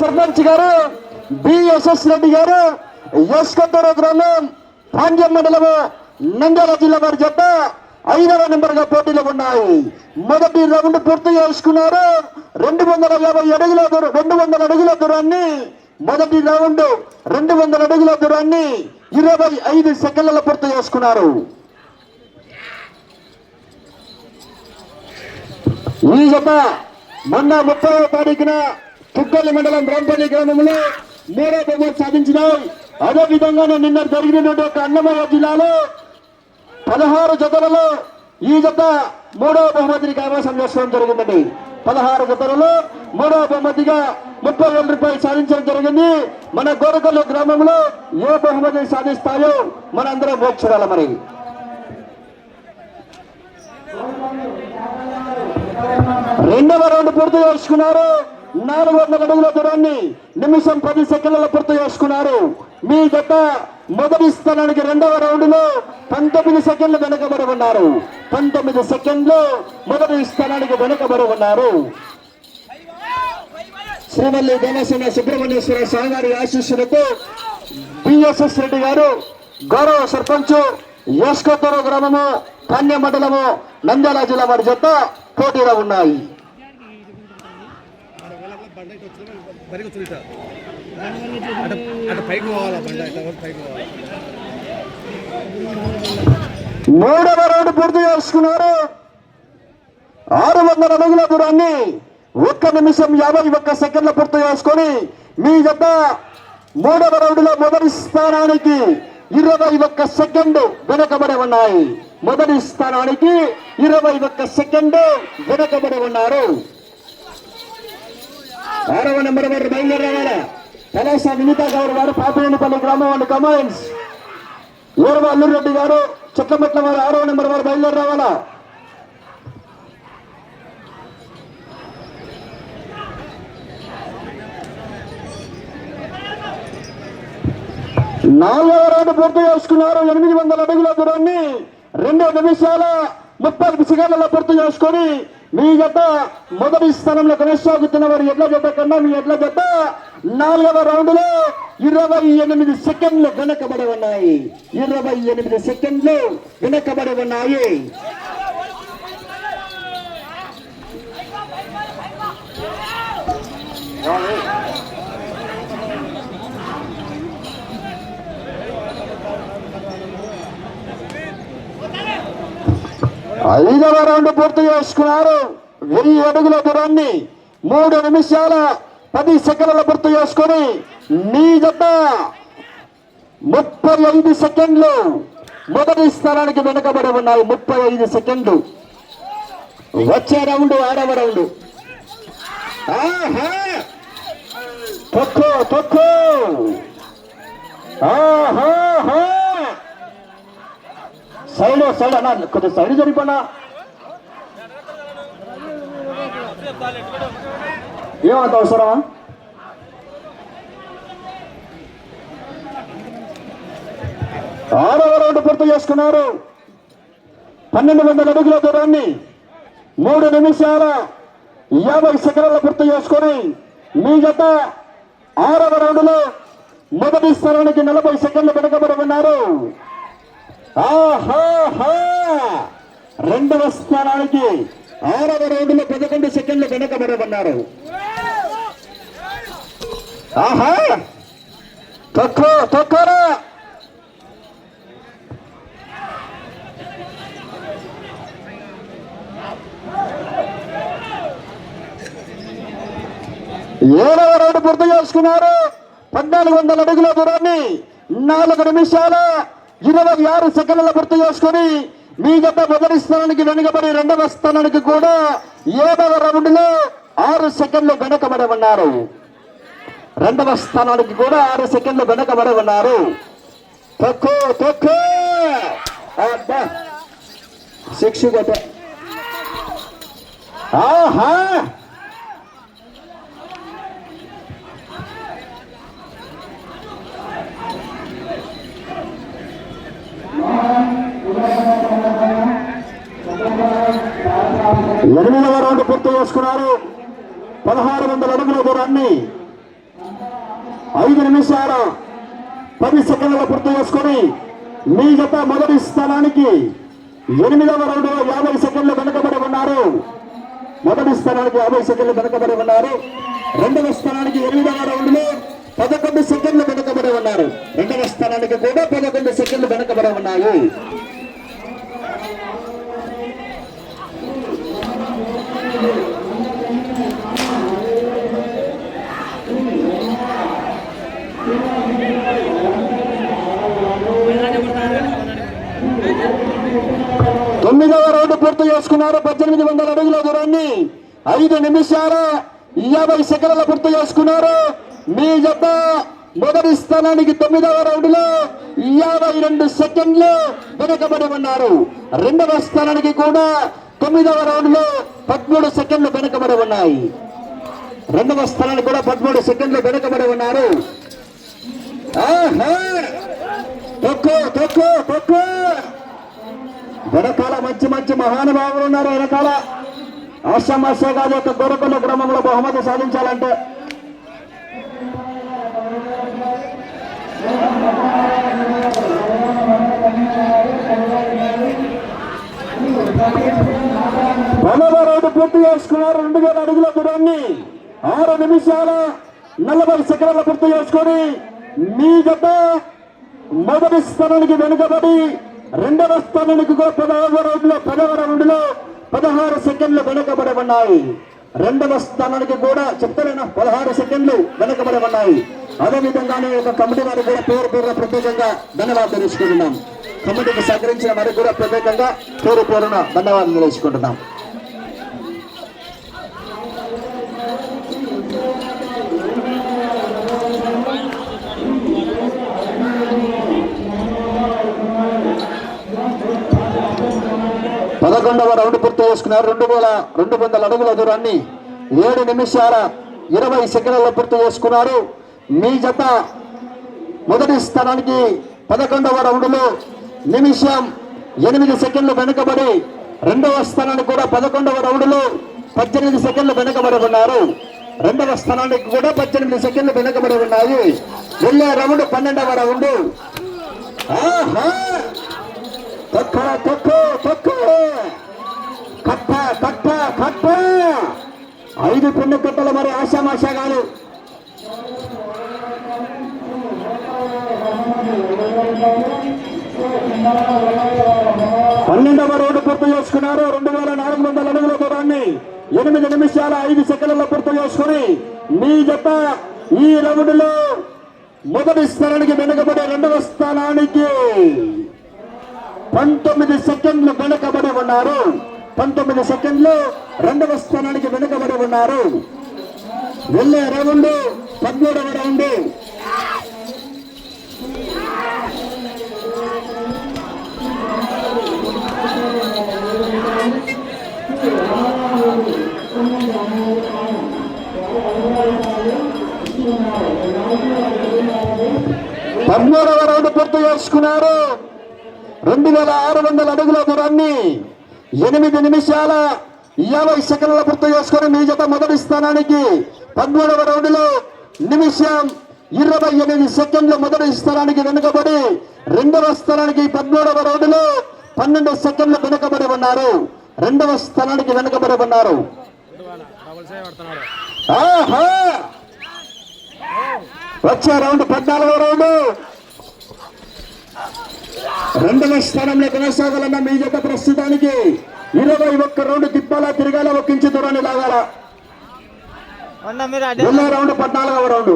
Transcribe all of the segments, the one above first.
సర్పంచ్ గారు బిఎస్ఎస్ రెడ్డి గారు యశ్కొత్తూరు గ్రామం పాండ్యం మండలము నంద్యాల జిల్లా వారి జత ఐదవ నెంబర్గా పోటీలో ఉన్నాయి. మొదటి రౌండ్ పూర్తి చేసుకున్నారు. రెండు వందల యాభై అడుగుల దూరం రెండు వందల అడుగుల దూరాన్ని మొదటి రౌండ్ రెండు వందల అడుగుల దూరాన్ని ఇరవై ఐదు సెకండ్లలో పూర్తి చేసుకున్నారు. ఈ జత మొన్న ముప్పై తారీఖున తుక్కల్లి మండలం బ్రహ్మపల్లి గ్రామంలో మూడో బహుమతి సాధించినాయి అదే విధంగా నిన్న జరిగినటువంటి ఒక అన్నమయ్య జిల్లాలో పదహారు జతలలో ఈ జత మూడవ బహుమతిని కైవసం చేసుకోవడం జరిగిందండి. పదహారు జతలలో మూడో బహుమతిగా ముప్పై వేల రూపాయలు సాధించడం జరిగింది. మన గోరకల్లు గ్రామంలో ఏ బహుమతి సాధిస్తాయో మనందరం వేచి మరి. రెండవ రౌండ్ పూర్తి చేసుకున్నారు. నాలుగు వందల అడుగుల దూరాన్ని నిమిషం పది సెకండ్లలో పూర్తి చేసుకున్నారు. మీ గత మొదటి స్థానానికి రెండవ రౌండ్లో పంతొమ్మిది సెకండ్లు వెనుకబడి ఉన్నారు. పంతొమ్మిది సెకండ్లు మొదటి స్థానానికి వెనుకబడి ఉన్నారు. శ్రీమల్లి దేవసేన సుబ్రహ్మణ్యేశ్వర స్వామి గారి ఆశీస్సులతో బిఎస్ఎస్ రెడ్డి గారు గౌరవ సర్పంచ్ యస్కోత్తూరు గ్రామము కన్య మండలము నంద్యాల జిల్లా వారి జత పోటీలో ఉన్నాయి. బరికి వచ్చి అటు పైకి పోవాలా బండి ఇట్లా పైకి పోవాలి మూడవ రౌండ్ పూర్తి చేసుకున్నారు. ఆరు వందల అడుగుల దూరాన్ని ఒక్క నిమిషం యాభై ఒక్క సెకండ్ల పూర్తి చేసుకొని మీ జత మూడవ రౌండ్లో మొదటి స్థానానికి ఇరవై ఒక్క సెకండ్ వెనకబడి ఉన్నాయి. మొదటి స్థానానికి ఇరవై ఒక్క సెకండ్ వెనకబడి ఉన్నారు. ఆరవ నెంబర్ వారు బయలుదేరి రావాలా కళాశ వినీత గౌర్ గారు పాపినేనిపల్లి గ్రామం వాళ్ళు కమాండ్స్ ఊరవ అల్లురెడ్డి గారు చెట్లమెట్ల వారు ఆరవ నెంబర్ వారు బయలుదేరి రావాలా నాలుగవ రౌండ్ పూర్తి చేసుకున్నారు. ఎనిమిది వందల అడుగుల దూరాన్ని రెండు నిమిషాల ముప్పై సెకండ్లలో పూర్తి చేసుకొని మీ జత మొదటి స్థానంలో కొనసాగుతున్న వారి ఎడ్ల జత కన్నా మీ ఎడ్ల జత నాలుగవ రౌండ్లో ఇరవై ఎనిమిది సెకండ్లు వెనకబడి ఉన్నాయి. ఇరవై ఎనిమిది సెకండ్లు వెనకబడి ఉన్నాయి. ఐదవ రౌండ్ పూర్తి చేసుకున్నారు. వెయ్యి అడుగుల దూరాన్ని మూడు నిమిషాల పది సెకండ్ల పూర్తి చేసుకొని నీ జత ముప్పై ఐదు సెకండ్లు. మొదటి స్థానానికి వెనుకబడి ఉన్నాయి ముప్పై ఐదు సెకండ్లు. వచ్చే రౌండ్ ఆడవ రౌండ్. తక్కువ తక్కువ తొక్కు. ఆహా సైడ్ సైడ్ అన్న కొంచెం సైడ్ జరిపోనా? ఏమంత అవసరమా? ఆరవ రౌండ్ పూర్తి చేసుకున్నారు. పన్నెండు వందల అడుగుల దూరాన్ని మూడు నిమిషాల యాభై సెకండ్లు పూర్తి చేసుకొని మీ జత ఆరవ రౌండ్లో మొదటి స్థానానికి నలభై సెకండ్లు వెనకబడి ఉన్నారు. రెండవ స్థానానికి ఆరవ రౌండ్లో పదకొండు సెకండ్లు వెనకబడమన్నారు. ఆహా. తక్కువ తక్కువరా ఏడవ రౌండ్ పూర్తి చేసుకున్నారు. పద్నాలుగు వందల అడుగుల దూరాన్ని నాలుగు నిమిషాలు ఇరవై ఆరు సెకండ్ల గుర్తు చేసుకొని మీ గత మొదటి స్థానానికి వెనుకబడి రెండవ స్థానానికి కూడా ఏడవ రౌండ్లో ఆరు సెకండ్లు వెనకబడి ఉన్నారు రెండవ స్థానానికి కూడా ఆరు సెకండ్లు వెనకబడి ఉన్నారు శిక్ష ఆహా! ఎనిమిదవ రౌండ్ పూర్తి చేసుకున్నారు. పదహారు వందల అడుగుల దూరాన్ని ఐదు నిమిషాల పది సెకండ్ల పూర్తి చేసుకొని మిగతా మొదటి స్థానానికి ఎనిమిదవ రౌండ్ యాభై సెకండ్లు వెనుకబడి ఉన్నారు. మొదటి స్థానానికి యాభై సెకండ్లు వెనుకబడి ఉన్నారు. రెండవ స్థానానికి ఎనిమిదవ రౌండ్లో పదకొండు సెకండ్లు వెనుకబడి ఉన్నారు. రెండవ స్థానానికి కూడా పదకొండు సెకండ్లు వెనుకబడి ఉన్నాయి తొమ్మిదవ రౌండ్ పూర్తి చేసుకున్నారు పద్దెనిమిది వందల అడుగుల దూరాన్ని ఐదు నిమిషాల యాభై సెకండ్ల పూర్తి చేసుకున్నారు. మీ జత మొదటి స్థానానికి తొమ్మిదవ రౌండ్లో యాభై రెండు సెకండ్లు వెనుకబడి ఉన్నారు. రెండవ స్థానానికి కూడా తొమ్మిదవ రౌండ్లో పదమూడు సెకండ్లు వెనుకబడి ఉన్నాయి. రెండవ స్థానానికి కూడా పదమూడు సెకండ్లు వెనుకబడి ఉన్నారు. ఆహా! తక్కువ తక్కువ తొక్కు! వెనకాల మంచి మంచి మహానుభావులు ఉన్నారు వెనకాల ఆశామాష కాదు ఒక గొరకొండ గ్రామంలో బహుమతి సాధించాలంటే. పదవ రౌండ్ పూర్తి చేసుకున్నారు రెండు వేల అడుగుల దూరాన్ని. ఆరు నిమిషాల నలభై సెకండ్ల పూర్తి చేసుకొని మీ గత మొదటి స్థానానికి వెనుకబడి రెండవ స్థానానికి కూడా పదవ రౌండ్లో పదవ రౌండ్లో పదహారు సెకండ్లు వెనకబడి ఉన్నాయి. రెండవ స్థానానికి కూడా చెప్తారైనా పదహారు సెకండ్లు వెనకబడి ఉన్నాయి. అదేవిధంగానే ఒక కమిటీ వారికి కూడా పేరు పేరున ప్రత్యేకంగా ధన్యవాదాలు తెలుసుకుంటున్నాం. కమిటీకి సహకరించిన వారికి కూడా ప్రత్యేకంగా పేరు పేరున ధన్యవాదాలు తెలుసుకుంటున్నాం. పదకొండవ రౌండ్ పూర్తి చేసుకున్నారు. రెండు వేల రెండు వందల అడుగుల దూరాన్ని ఏడు నిమిషాల ఇరవై సెకండ్లలో పూర్తి చేసుకున్నారు. మీ జత మొదటి స్థానానికి పదకొండవ రౌండ్లో నిమిషం ఎనిమిది సెకండ్లు వెనుకబడి రెండవ స్థానానికి కూడా పదకొండవ రౌండ్లో పద్దెనిమిది సెకండ్లు వెనుకబడి ఉన్నారు. రెండవ స్థానానికి కూడా పద్దెనిమిది సెకండ్లు వెనుకబడి ఉన్నాయి. వెళ్ళే రౌండ్ పన్నెండవ రౌండ్. ఆహా! తొక్క తొక్క కట్ట కట్ట కట్ట. ఐదు పెన్ను కట్టలు మరి ఆశామాషా కాదు పన్నెండవ రోడ్డు పూర్తి చేసుకున్నారు. రెండు వేల నాలుగు వందల అడుగుల దూరాన్ని ఎనిమిది నిమిషాల ఐదు సెకండ్లలో పూర్తి చేసుకుని మీ జత ఈ రౌండ్లో మొదటి స్థానానికి వెనుకబడే రెండవ స్థానానికి పంతొమ్మిది సెకండ్లు వెనుకబడి ఉన్నారు. పంతొమ్మిది సెకండ్లు రెండవ స్థానానికి వెనుకబడి ఉన్నారు. వెళ్ళే రౌండ్ పదమూడవ రౌండ్. పదమూడవ రౌండ్ పూర్తి చేసుకున్నారు. రెండు వేల ఆరు వందల అడుగుల దూరాన్ని ఎనిమిది నిమిషాల యాభై సెకండ్ల పూర్తి చేసుకుని మీ జత మొదటి స్థానానికి పదమూడవ రౌండ్లో నిమిషం ఇరవై ఎనిమిది సెకండ్లు మొదటి స్థానానికి వెనుకబడి రెండవ స్థానానికి పదమూడవ రౌండ్లో పన్నెండు సెకండ్లు వెనుకబడి ఉన్నారు. రెండవ స్థానానికి వెనుకబడి ఉన్నారు. ఆహా! వచ్చే రౌండ్ పద్నాలుగో రౌండ్. రెండవ స్థానంలో కొనసాగాలన్న మీ జత ప్రస్తుతానికి. ఇరవై ఒక్క రౌండ్ తిప్పాలా తిరగాల ఒక్కించి దూరాన్ని లాగాల? రౌండ్ పద్నాలుగవ రౌండ్.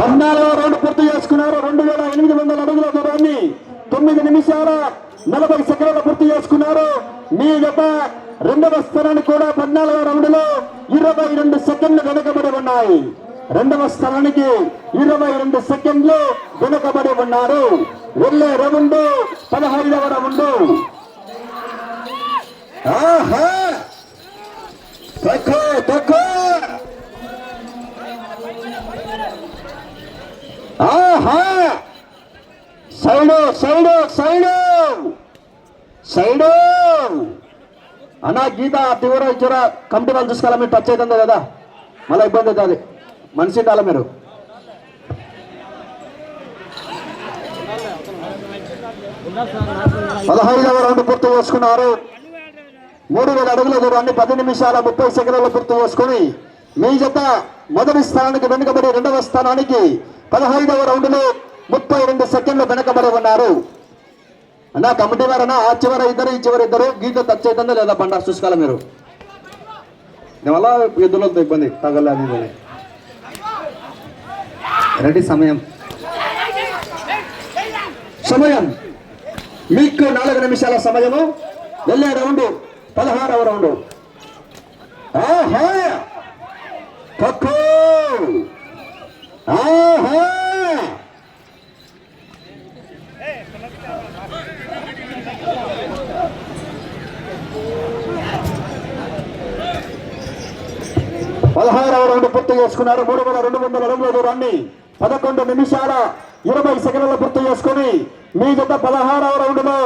పద్నాలుగవ రౌండ్ పూర్తి చేసుకున్నారు. రెండు వేల ఎనిమిది వందల అడుగుల దూరాన్ని తొమ్మిది నిమిషాల నలభై సెకండ్లు పూర్తి చేసుకున్నారు. మీ యొక్క రెండవ స్థానానికి కూడా పద్నాలుగవ రౌండ్లో ఇరవై రెండు సెకండ్లు వెనుకబడి ఉన్నాయి. రెండవ స్థానానికి ఇరవై రెండు సెకండ్లు వెనుకబడి ఉన్నారు. వెళ్ళే రౌండ్ పదహైదవ రౌండ్. ఆహా! తక్కువ తక్కువ! ఆహా! Side side side! సైడు! అన్నా గీత తీవ్ర ఇచ్చార కమిటీ వాళ్ళు చూసుకోవాలి మీరు టచ్ అవుతుందో కదా. మళ్ళీ ఇబ్బంది అవుతుంది. మనిషి ఉండాలి మీరు. పదహైదవ రౌండ్ పూర్తి చేసుకున్నారు. మూడు వేల అడుగుల దూరాన్ని పది నిమిషాల ముప్పై సెకండ్లలో పూర్తి చేసుకుని మీ జత మొదటి స్థానానికి వెనుకబడి రెండవ స్థానానికి పదహైదవ రౌండ్లో ముప్పై రెండు సెకండ్లు వెనకబడి ఉన్నారు. అన్నా కమిటీ వారన్నా ఆ చివర ఇద్దరు ఈ చివర ఇద్దరు గీత టచ్ అవుతుందా లేదా బండ చూసుకోవాలి మీరు. దీనివల్ల ఎద్దులతో ఇబ్బంది తగల రెడీ సమయం. సమయం. మీకు నాలుగు నిమిషాల సమయము. వెళ్ళే రౌండ్ పదహారవ రౌండ్. ఆహా! పక్కు ఆహా! పదహారవ రౌండ్ పూర్తి చేసుకున్నారు. మూడు వేల రెండు వందల అడుగుల దూరాన్ని పదకొండు నిమిషాల ఇరవై సెకండ్ల పూర్తి చేసుకుని మీ జత పదహారవ రౌండ్లో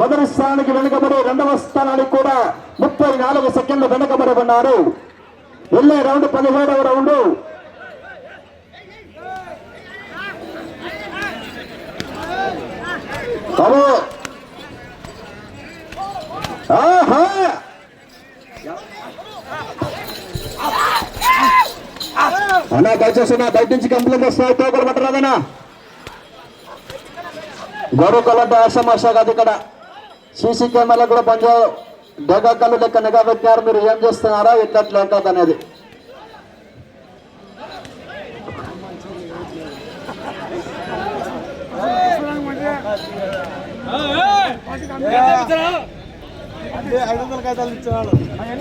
మొదటి స్థానానికి వెనుకబడి రెండవ స్థానానికి కూడా ముప్పై నాలుగు సెకండ్లు వెనుకబడి ఉన్నారు. వెళ్ళే రౌండ్ పదిహేడవ రౌండ్. బాబు అన్నా దయచేసి నా బయట నుంచి కంప్లైంట్ వస్తాయి. టోకలు పట్టరాదనా గొడవ కలంట ఆశమాష కాదు ఇక్కడ సీసీ కెమెరాలు కూడా పనిచేయ డెగా లెక్క నిఘా పెట్టినారు. మీరు ఏం చేస్తున్నారా? ఎట్లా ఉంటుంది అనేది.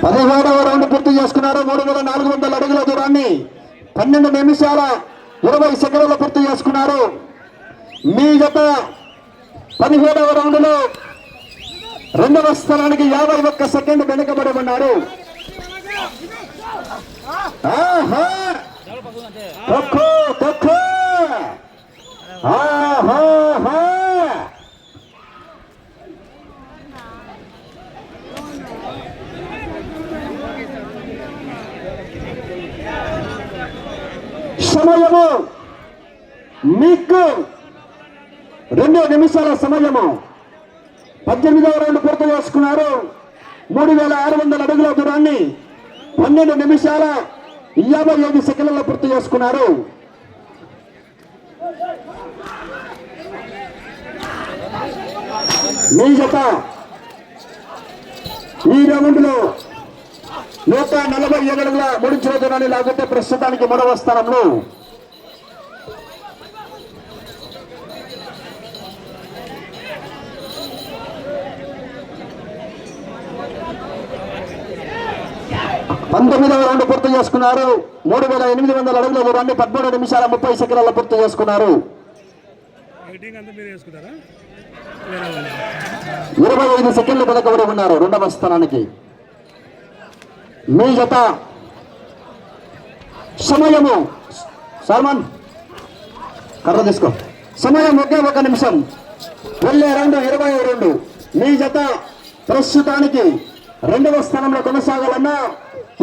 పదిహేడవ రౌండ్ పూర్తి చేసుకున్నారు. మూడు వేల నాలుగు వందల అడుగుల దూరాన్ని. పన్నెండు నిమిషాల ఇరవై సెకండ్ల పూర్తి చేసుకున్నారు. మీ జత పదిహేడవ రౌండ్లో రెండవ స్థానానికి యాభై ఒక్క సెకండ్ వెనుకబడి ఉన్నారు. ఆహా! తొక్కు, తొక్కు! ఆహాహా! సమయము మీకు రెండు నిమిషాల సమయము. పద్దెనిమిదవ రౌండ్ పూర్తి చేసుకున్నారు. మూడు వేల ఆరు వందల అడుగుల దూరాన్ని పన్నెండు నిమిషాల యాభై ఐదు సెకండ్లలో పూర్తి చేసుకున్నారు. మీ జత ఈ రౌండ్లో నూట నలభై ఏడు అడుగుల ముడించిన దూరాన్ని లాగితే ప్రస్తుతానికి మూడవ స్థానంలో పంతొమ్మిదవ రౌండ్ పూర్తి చేసుకున్నారు. మూడు వేల ఎనిమిది వందల అడుగుల దూరాన్ని పదమూడు నిమిషాల ముప్పై సెకండ్ల పూర్తి చేసుకున్నారు. ఇరవై ఐదు సెకండ్లు వెనకబడి ఉన్నారు రెండవ స్థానానికి. మీ జత సమయము సల్మాన్ కర్ర తీసుకో. సమయం ఒకే ఒక నిమిషం. వెళ్ళే రెండు ఇరవై రెండు. మీ జత ప్రస్తుతానికి రెండవ స్థానంలో కొనసాగాలన్నా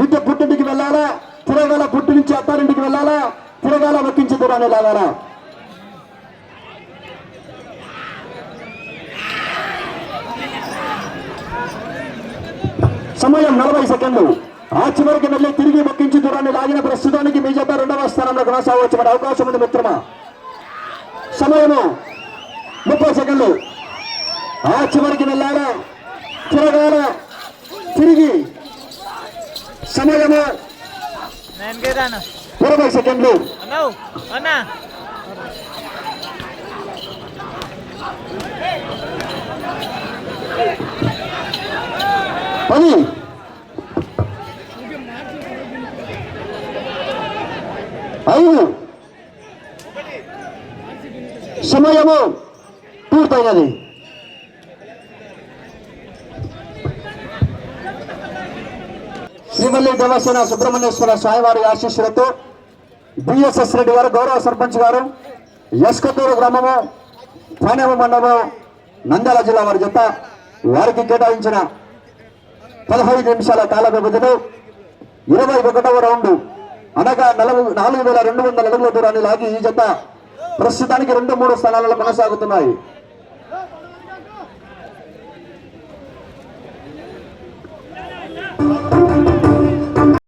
ఇంత పుట్టింటికి వెళ్ళాలా? తిరగాల పుట్టి నుంచి అత్తారింటికి వెళ్ళాలా? తిరగాల ఒక్కించి దూరాన్ని లాగాలా సమయం నలభై సెకండ్లు. ఆ చివరికి వెళ్ళి తిరిగి మొక్కించి దూరాన్ని లాగిన ప్రస్తుతానికి మీ జత రెండవ స్థానంలో కొనసాగవచ్చు అవకాశం ఉంది మిత్రమా? సమయము ముప్పై సెకండ్లు. ఆ చివరికి వెళ్ళారా తిరగాల తిరిగి సమయము ఇరవై సెకండ్లు. పది. ఐదు. సమయము పూర్తయినది. శ్రీవల్లి దేవసేన సుబ్రహ్మణ్యేశ్వర స్వామివారి ఆశీస్సులతో బిఎస్ఎస్ రెడ్డి గారు గౌరవ సర్పంచ్ గారు ఎస్కతూరు గ్రామము పానేమ మండలం నంద్యాల జిల్లా వారి జత వారికి కేటాయించిన పదహైదు నిమిషాల కాల వ్యవధిలో ఇరవై ఒకటవ రౌండ్ అనగా నలభై నాలుగు వేల రెండు వందల అడుగుల దూరాన్ని లాగి ఈ జత ప్రస్తుతానికి రెండు మూడు స్థానాలలో కొనసాగుతున్నాయి.